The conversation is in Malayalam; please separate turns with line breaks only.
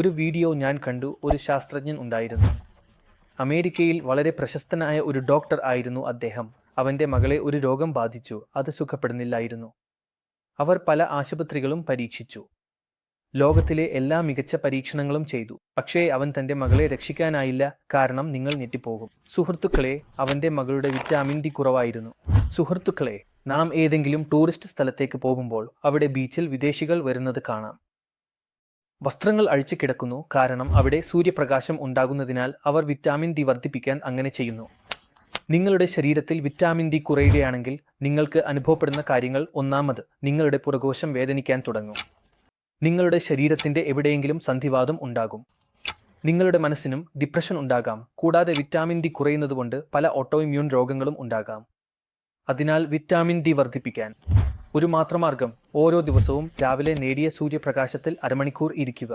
ഒരു വീഡിയോ ഞാൻ കണ്ടു ഒരു ശാസ്ത്രജ്ഞൻ ഉണ്ടായിരുന്നു. അമേരിക്കയിൽ വളരെ പ്രശസ്തനായ ഒരു ഡോക്ടർ ആയിരുന്നു അദ്ദേഹം. അവന്റെ മകളെ ഒരു രോഗം ബാധിച്ചു അത് സുഖപ്പെടുന്നില്ലായിരുന്നു. അവർ പല ആശുപത്രികളും പരീക്ഷിച്ചു. ലോകത്തിലെ എല്ലാ മികച്ച പരീക്ഷണങ്ങളും ചെയ്തു. പക്ഷേ അവൻ തന്റെ മകളെ രക്ഷിക്കാനായില്ല കാരണം നിങ്ങൾ ഞെട്ടിപ്പോകും. സുഹൃത്തുക്കളെ അവന്റെ മകളുടെ വിറ്റാമിൻ ഡി കുറവായിരുന്നു. സുഹൃത്തുക്കളെ നാം ഏതെങ്കിലും ടൂറിസ്റ്റ് സ്ഥലത്തേക്ക് പോകുമ്പോൾ അവിടെ ബീച്ചിൽ വിദേശികൾ വരുന്നത് കാണാം. വസ്ത്രങ്ങൾ അഴിച്ചു കിടക്കുന്നു. കാരണം അവിടെ സൂര്യപ്രകാശം ഉണ്ടാകുന്നതിനാൽ അവർ വിറ്റാമിൻ ഡി വർദ്ധിപ്പിക്കാൻ അങ്ങനെ ചെയ്യുന്നു. നിങ്ങളുടെ ശരീരത്തിൽ വിറ്റാമിൻ ഡി കുറയുകയാണെങ്കിൽ നിങ്ങൾക്ക് അനുഭവപ്പെടുന്ന കാര്യങ്ങൾ ഒന്നാമത് നിങ്ങളുടെ പുറകോശം വേദനിക്കാൻ തുടങ്ങും. നിങ്ങളുടെ ശരീരത്തിന്റെ എവിടെയെങ്കിലും സന്ധിവാദം ഉണ്ടാകും. നിങ്ങളുടെ മനസ്സിനും ഡിപ്രഷൻ ഉണ്ടാകാം. കൂടാതെ വിറ്റാമിൻ ഡി കുറയുന്നതുകൊണ്ട് പല ഓട്ടോഇമ്മ്യൂൺ രോഗങ്ങളും ഉണ്ടാകാം. അതിനാൽ വിറ്റാമിൻ ഡി വർദ്ധിപ്പിക്കാൻ. ഒരു മാത്രമാർഗം ഓരോ ദിവസവും രാവിലെ നേടിയ സൂര്യപ്രകാശത്തിൽ അരമണിക്കൂർ ഇരിക്കുക.